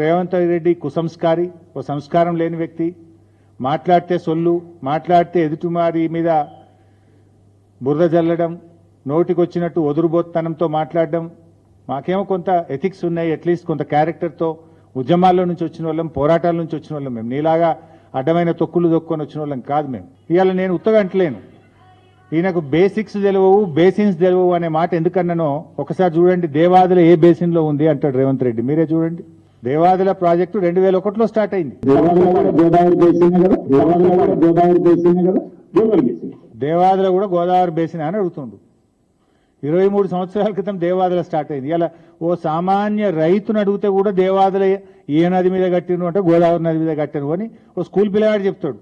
రేవంత్ రెడ్డి కుసంస్కారి ఓ సంస్కారం లేని వ్యక్తి. మాట్లాడితే సొల్లు మాట్లాడితే ఎదుటిమారి మీద బురద జల్లడం నోటికొచ్చినట్టు ఒదురుబోత్తనంతో మాట్లాడడం. మాకేమో కొంత ఎథిక్స్ ఉన్నాయి అట్లీస్ట్ కొంత క్యారెక్టర్తో ఉద్యమాల్లో నుంచి వచ్చిన వాళ్ళం పోరాటాల నుంచి వచ్చిన వాళ్ళం మేము. నీలాగా అడ్డమైన తొక్కులు దొక్కుని వచ్చిన వాళ్ళం కాదు మేము. ఇవాళ నేను ఉత్తగా అంటలేను ఈయనకు బేసిక్స్ తెలియవు బేసిన్స్ తెలియవు అనే మాట ఎందుకన్నానో ఒకసారి చూడండి. దేవాదుల ఏ బేసిన్లో ఉంది అంటాడు రేవంత్ రెడ్డి. మీరే చూడండి. దేవాదుల ప్రాజెక్టు రెండు వేల ఒకటిలో స్టార్ట్ అయింది. దేవాదుల కూడా గోదావరి బేసిన్ అని అడుగుతుండు. ఇరవై మూడు సంవత్సరాల క్రితం దేవాదుల స్టార్ట్ అయింది. ఇలా ఓ సామాన్య రైతును అడిగితే కూడా దేవాదుల ఏ నది మీద కట్టిను అంటే గోదావరి నది మీద కట్టాను అని ఓ స్కూల్ పిల్లగాడు చెప్తాడు.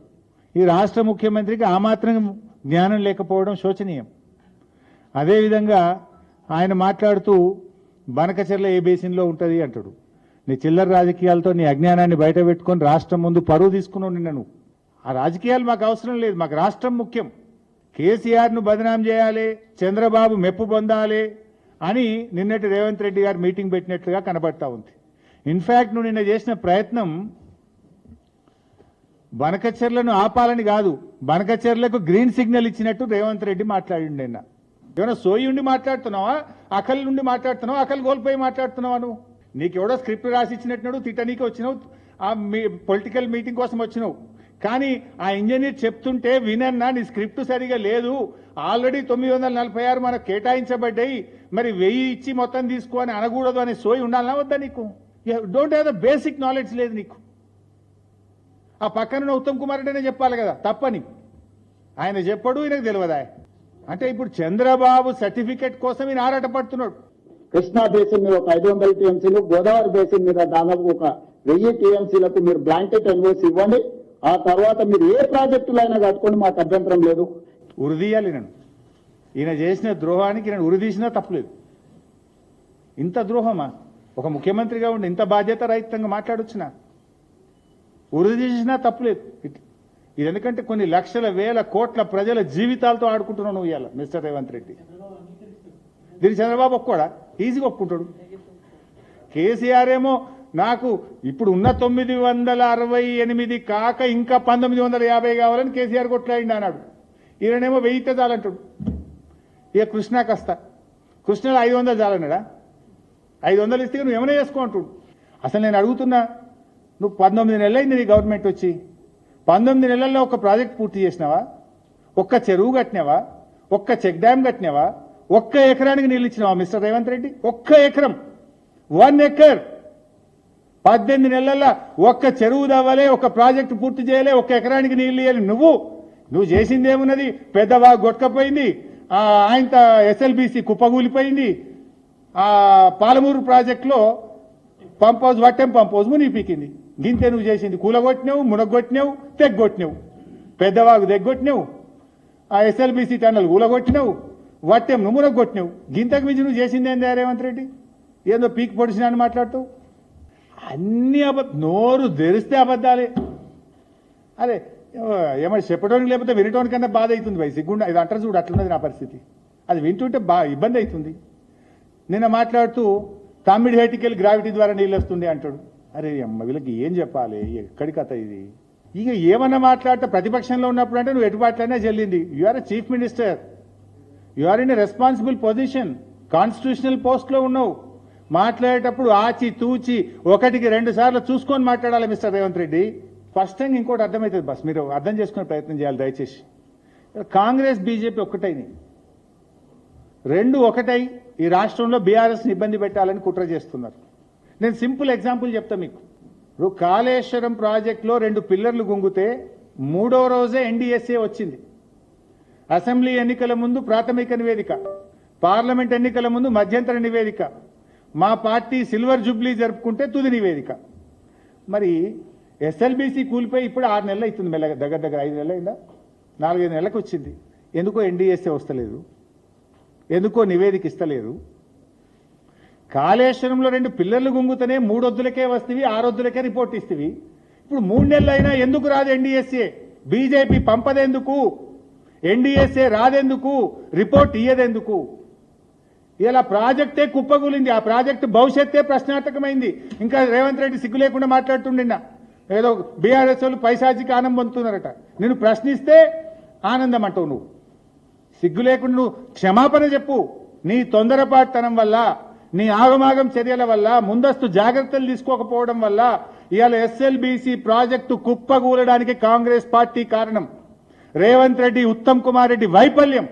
ఈ రాష్ట్ర ముఖ్యమంత్రికి ఆ మాత్రం జ్ఞానం లేకపోవడం శోచనీయం. అదేవిధంగా ఆయన మాట్లాడుతూ బనకచెర్ల ఏ బేసిన్లో ఉంటుంది అంటాడు. నీ చిల్లర రాజకీయాలతో నీ అజ్ఞానాన్ని బయట పెట్టుకొని రాష్ట్రం ముందు పరువు తీసుకున్నావు నిన్న నువ్వు. ఆ రాజకీయాలు మాకు అవసరం లేదు. మాకు రాష్ట్రం ముఖ్యం. కేసీఆర్ను బదనాం చేయాలి చంద్రబాబు మెప్పు పొందాలి అని నిన్నటి రేవంత్ రెడ్డి గారు మీటింగ్ పెట్టినట్లుగా కనబడతా ఉంది. ఇన్ఫ్యాక్ట్ నువ్వు నిన్న చేసిన ప్రయత్నం బనకచెర్లను ఆపాలని కాదు బనకచెర్లకు గ్రీన్ సిగ్నల్ ఇచ్చినట్టు రేవంత్ రెడ్డి మాట్లాడిండు నిన్న. ఏమైనా సోయి ఉండి మాట్లాడుతున్నావా? అకల్ నుండి మాట్లాడుతున్నావా? అకల్ కోల్పోయి మాట్లాడుతున్నావా నువ్వు? నీకు ఎవడో స్క్రిప్ట్ రాసి ఇచ్చినట్టున్నాడు తిట్టనీకి వచ్చినావు ఆ మీ పొలిటికల్ మీటింగ్ కోసం వచ్చినావు. కానీ ఆ ఇంజనీర్ చెప్తుంటే వినన్నా నీ స్క్రిప్ట్ సరిగా లేదు. ఆల్రెడీ తొమ్మిది వందల నలభై ఆరు మనకు కేటాయించబడ్డాయి. మరి వెయ్యి ఇచ్చి మొత్తం తీసుకో అని అనకూడదు అనే సోయి ఉండాలనా వద్దా నీకు? Don't have the basic knowledge లేదు నీకు. ఆ పక్కన ఉత్తమ్ కుమార్ రెడ్డినే చెప్పాలి కదా తప్పని. ఆయన చెప్పడు ఈయనకు తెలియదా? అంటే ఇప్పుడు చంద్రబాబు సర్టిఫికెట్ కోసం ఈయన ఆరాటపడుతున్నాడు. కృష్ణా బేసిన్ మీద ఒక ఐదు వందల టీఎంసీలు గోదావరి బేసిన్ మీద దాదాపు ఒక వెయ్యి టీఎంసీలకు మీరు బ్లాంకెట్ ఎన్వోస్ ఇవ్వండి. ఆ తర్వాత మీరు ఏ ప్రాజెక్టులైనా కట్టుకోండి మాకు అభ్యంతరం లేదు. ఉరిదీయాలి నేను ఈయన చేసిన ద్రోహానికి నేను ఉరిదీసినా తప్పులేదు. ఇంత ద్రోహమా? ఒక ముఖ్యమంత్రిగా ఉండి ఇంత బాధ్యత రహితంగా మాట్లాడొచ్చునా ఉరిదీసినా తప్పులేదు. ఇట్- ఇది ఎందుకంటే కొన్ని లక్షల వేల కోట్ల ప్రజల జీవితాలతో ఆడుకుంటున్నావు నువ్వు ఇవాళ మిస్టర్ రేవంత్ రెడ్డి. దీని చంద్రబాబు ఒక్కడా ఈజీగా ఒప్పుకుంటాడు. కేసీఆర్ ఏమో నాకు ఇప్పుడు ఉన్న తొమ్మిది వందల అరవై ఎనిమిది కాక ఇంకా పంతొమ్మిది వందల యాభై కావాలని కేసీఆర్ కొట్లాడిండి అన్నాడు. ఈయనేమో వెయ్యితే చాలంటాడు. ఇక కృష్ణ కాస్త. కృష్ణలో ఐదు వందలు చాలన్నాడా? ఐదు వందలు ఇస్తే నువ్వు ఏమైనా చేసుకో అంటుడు. అసలు నేను అడుగుతున్నా నువ్వు పంతొమ్మిది నెలలైంది నీ గవర్నమెంట్ వచ్చి పంతొమ్మిది నెలల్లో ఒక ప్రాజెక్ట్ పూర్తి చేసినావా? ఒక్క చెరువు కట్టినావా? ఒక్క చెక్ డ్యామ్ కట్టినావా? ఒక్క ఎకరానికి నీళ్ళు ఇచ్చినావా మిస్టర్ రేవంత్ రెడ్డి? ఒక్క ఎకరం. One acre. పద్దెనిమిది నెలల్లో ఒక్క చెరువు దవ్వలే ఒక ప్రాజెక్టు పూర్తి చేయలే ఒక్క ఎకరానికి నీళ్ళు ఇవ్వాలి నువ్వు నువ్వు చేసింది ఏమున్నది? పెద్దవా గొట్టకపోయింది ఆ ఆయన ఎస్ఎల్బిసి కుప్పగూలిపోయింది ఆ పాలమూరు ప్రాజెక్టులో pump house Vattem pump house మునిగిపీకింది గింతే నువ్వు చేసింది కూలగొట్టినావు మునగొట్టినావు తెగ్గొట్టినావు. పెద్దవాగు తెగ్గొట్టినావు. ఆ ఎస్ఎల్బిసి టన్నల్ కూలగొట్టినావు వాటి నువ్వు కొట్టినావు. గింతకు మించి నువ్వు చేసింది ఏంది రేవంత్ రెడ్డి? ఏందో పీక్ పొడిచినా అని మాట్లాడుతావు? అన్ని అబద్ధ నోరు తెరిస్తే అబద్ధాలే. అదే ఏమైనా చెప్పడానికి లేకపోతే వినటానికన్నా బాధ అవుతుంది భయ్ సిగ్గుండా ఇది అంటారు చూడు అట్లున్నది నా పరిస్థితి. అది వింటుంటే బా ఇబ్బంది అవుతుంది. నిన్న మాట్లాడుతూ తమ్మిడి హేటికెళ్ళి గ్రావిటీ ద్వారా నీళ్ళు వస్తుంది అంటాడు. అరే అమ్మ వీళ్ళకి ఏం చెప్పాలి? ఎక్కడి కథ ఇది? ఇక ఏమన్నా మాట్లాడితే ప్రతిపక్షంలో ఉన్నప్పుడు అంటే నువ్వు ఎటు మాట్లాడినా చెల్లింది. You are a chief minister you are in a responsible position constitutional పోస్ట్లో ఉన్నావు. మాట్లాడేటప్పుడు ఆచి తూచి ఒకటికి రెండు సార్లు చూసుకొని మాట్లాడాలి mister Revanth Reddy. First time ఇంకోటి అర్థమవుతుంది బస్ మీరు అర్థం చేసుకునే ప్రయత్నం చేయాలి దయచేసి. కాంగ్రెస్ బీజేపీ ఒక్కటైంది రెండు ఒకటై ఈ రాష్ట్రంలో బీఆర్ఎస్ని ఇబ్బంది పెట్టాలని కుట్ర చేస్తున్నారు. నేను సింపుల్ ఎగ్జాంపుల్ చెప్తా మీకు. ఇప్పుడు కాళేశ్వరం ప్రాజెక్టులో రెండు పిల్లర్లు గుంగితే మూడో రోజే ఎన్డీఎస్ఏ వచ్చింది. అసెంబ్లీ ఎన్నికల ముందు ప్రాథమిక నివేదిక పార్లమెంట్ ఎన్నికల ముందు మధ్యంతర నివేదిక మా పార్టీ సిల్వర్ జూబ్లీ జరుపుకుంటే తుది నివేదిక. మరి ఎస్ఎల్బీసీ కూలిపోయి ఇప్పుడు ఆరు నెలలు అవుతుంది మెల్లగా దగ్గర దగ్గర ఐదు నెలలు అయిందా? నాలుగైదు నెలలకు వచ్చింది. ఎందుకో ఎన్డీఎస్ఏ వస్తలేదు? ఎందుకో నివేదిక ఇస్తలేదు? కాళేశ్వరంలో రెండు పిల్లర్లు గుంగుతనే మూడొద్దులకే వస్తేవి ఆరొద్దులకే రిపోర్ట్ ఇస్తుంది ఇప్పుడు మూడు నెలలైనా ఎందుకు రాదు ఎన్డీఎస్ఏ బీజేపీ పంపదెందుకు? ఎన్డీఎస్ఏ రాదెందుకు? రిపోర్ట్ ఇయ్యదెందుకు? ఇలా ప్రాజెక్టే కుప్పగూలింది. ఆ ప్రాజెక్టు భవిష్యత్తే ప్రశ్నార్థకమైంది. ఇంకా రేవంత్ రెడ్డి సిగ్గు లేకుండా మాట్లాడుతుండినా? ఏదో బీఆర్ఎస్ వాళ్ళు పైశాచికి ఆనందం పొందుతున్నారట. నేను ప్రశ్నిస్తే ఆనందం అంటావు నువ్వు. సిగ్గు లేకుండా నువ్వు క్షమాపణ చెప్పు. నీ తొందరపాటుతనం వల్ల నీ ఆగమాగం చర్యల వల్ల ముందస్తు జాగ్రత్తలు తీసుకోకపోవడం వల్ల ఇవాళ ఎస్ఎల్బీసీ ప్రాజెక్టు కుప్పగూలడానికి కాంగ్రెస్ పార్టీ కారణం. రేవంత్ రెడ్డి ఉత్తమ్ కుమార్ రెడ్డి వైఫల్యం.